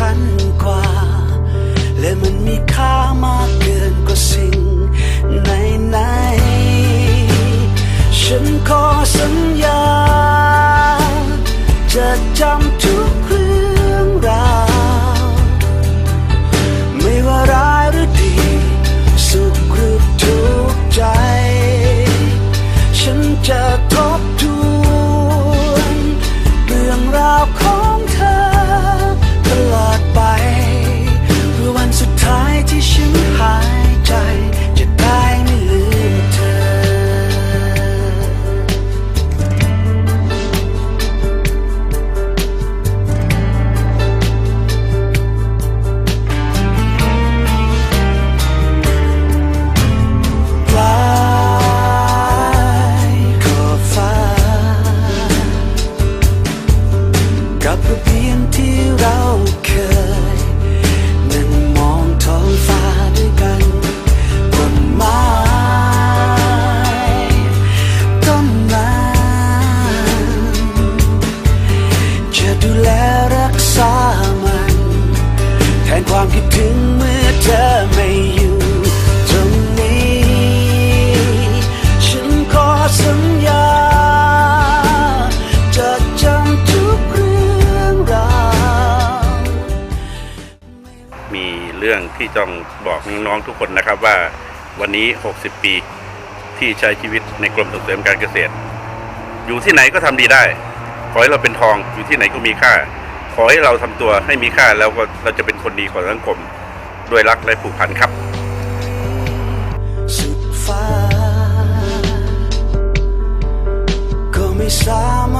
คัญกว่า และมันมีค่ามากเกินกว่าสิ่งไหนไหนๆฉันขอสัญญา มีเรื่องที่ต้องบอกน้องๆทุกคนนะครับว่าวันนี้ 60 ปีที่ใช้ชีวิตในกรมส่งเสริมการเกษตร อยู่ที่ไหนก็ทำดีได้ ขอให้เราเป็นทองอยู่ที่ไหนก็มีค่า ขอให้เราทำตัวให้มีค่าแล้วก็เราจะเป็นคนดีของสังคมด้วยรักและผูกพันครับสุดฟ้าก็ไม่สามารถ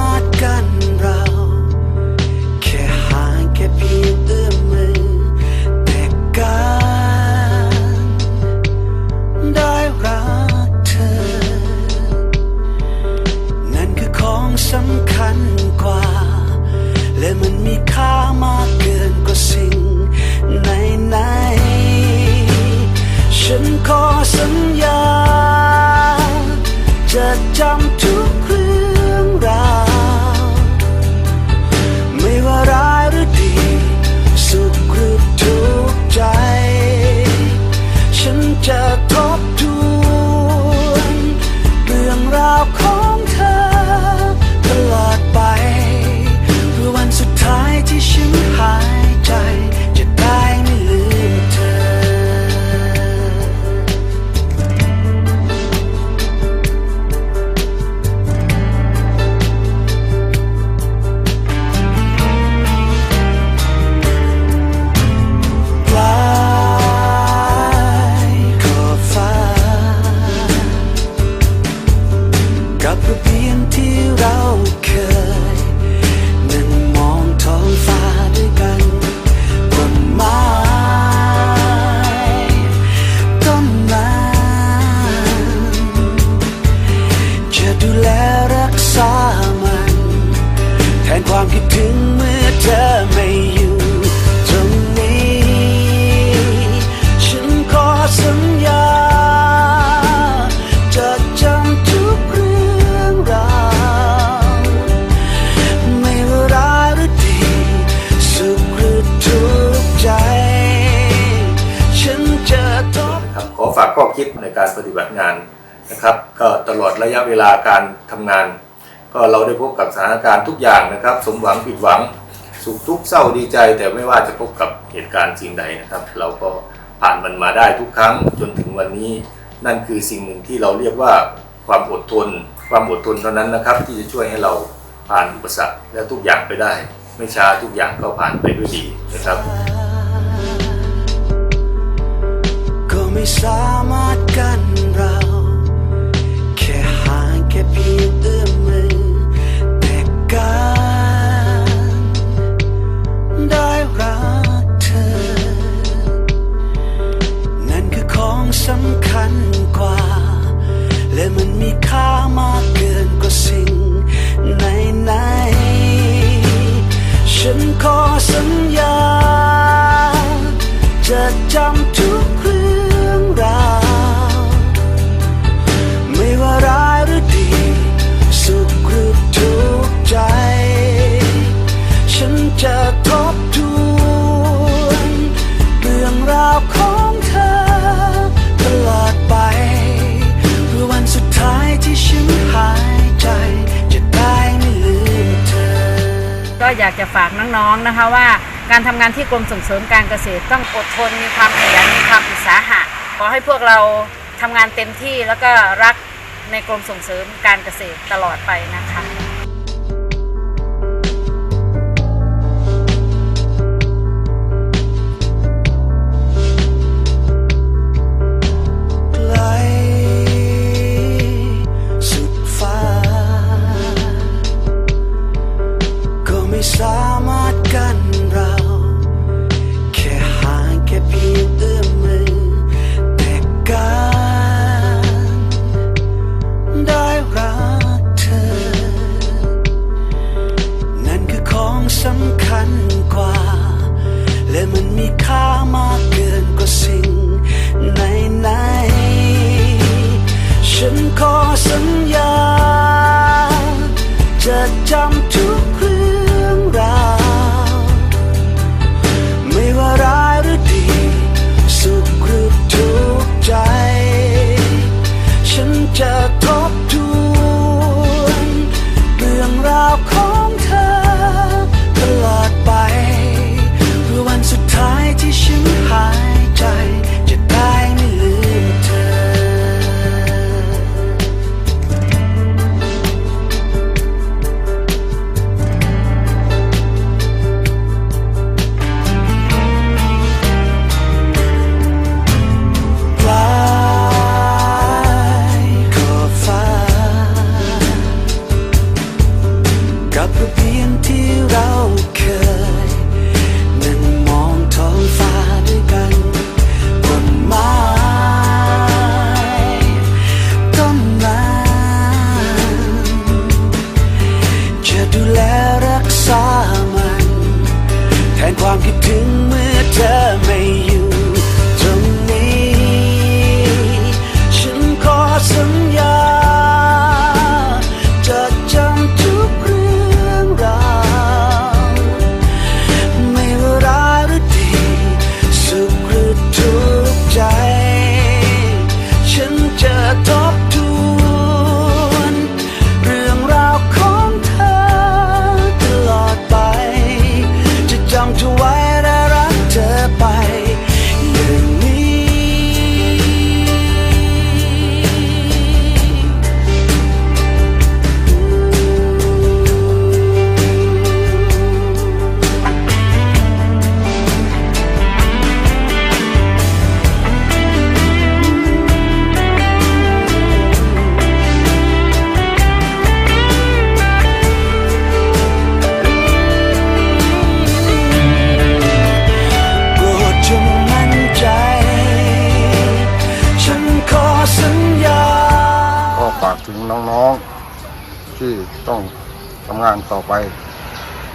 ฝากข้อคิดในการปฏิบัติงานนะครับ ก็ตลอดระยะเวลาการทำงาน ก็เราได้พบกับสถานการณ์ทุกอย่างนะครับ สมหวังผิดหวัง สุขทุกข์เศร้าดีใจ แต่ไม่ว่าจะพบกับเหตุการณ์สิ่งใดนะครับ เราก็ผ่านมันมาได้ทุกครั้งจนถึงวันนี้ นั่นคือสิ่งหนึ่งที่เราเรียกว่าความอดทน ความอดทนเท่านั้นนะครับ ที่จะช่วยให้เราผ่านอุปสรรคและทุกอย่างไปได้ ไม่ช้าทุกอย่างก็ผ่านไปด้วยดีนะครับ ไม่สามารถกันเรา แค่ห่างแค่เพียงเอื้อมมือ แต่การได้รักเธอ นั่นคือของสำคัญกว่า และมันมีค่ามากเกินกว่าสิ่งไหนไหนๆฉันขอสัญญา จะจำทุกากจะฝากน้องๆนะคะว่าการทำงานที่กรมส่งเสริมการเกษตรต้องอดทนมีความขยันมีความอุตสาหะขอให้พวกเราทำงานเต็มที่แล้วก็รักในกรมส่งเสริมการเกษตรตลอดไปนะคะ รักษามัน แทนความคิดถึงเมื่อเธอ ถึงน้องๆที่ต้องทำงานต่อไป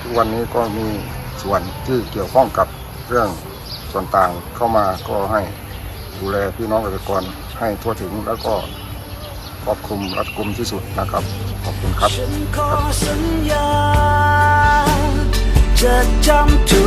ทุกวันนี้ก็มีส่วนที่เกี่ยวข้องกับเรื่องส่วนต่างเข้ามาก็ให้ดูแลพี่น้องเกษตรกรให้ทั่วถึงแล้วก็ครอบคลุมรัดกุมที่สุดนะครับ ขอบคุณครับ จะจำ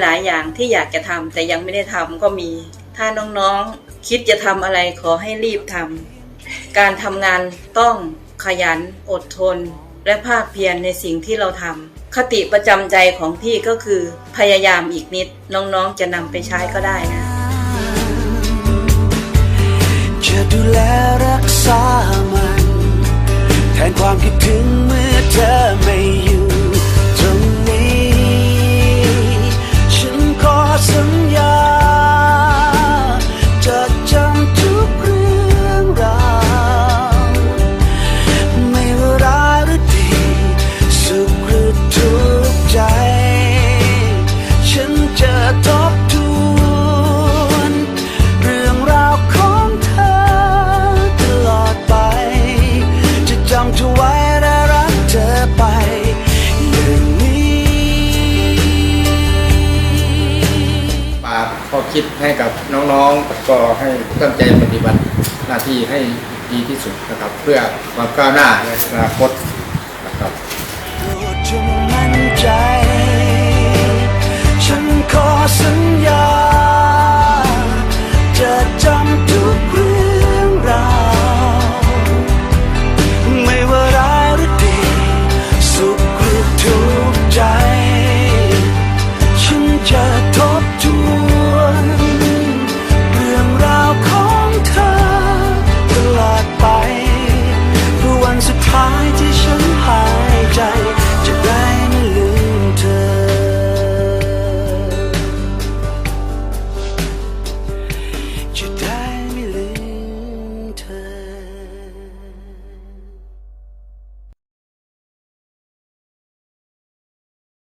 หลายอย่างที่อยากจะทำแต่ยังไม่ได้ทำก็มี ถ้าน้องๆคิดจะทำอะไรขอให้รีบทำการทำงานต้องขยันอดทน และภาคเพียรในสิ่งที่เราทำคติประจำใจของพี่ก็คือ พยายามอีกนิดน้องๆจะนำไปใช้ก็ได้นะ จะดูแลรักษามัน แทนความคิดถึงเมื่อเธอไม่ คิดให้กับน้องๆ ก็ให้ตั้งใจปฏิบัติหน้าที่ให้ดีที่สุดนะครับ เพื่อความก้าวหน้าในอนาคต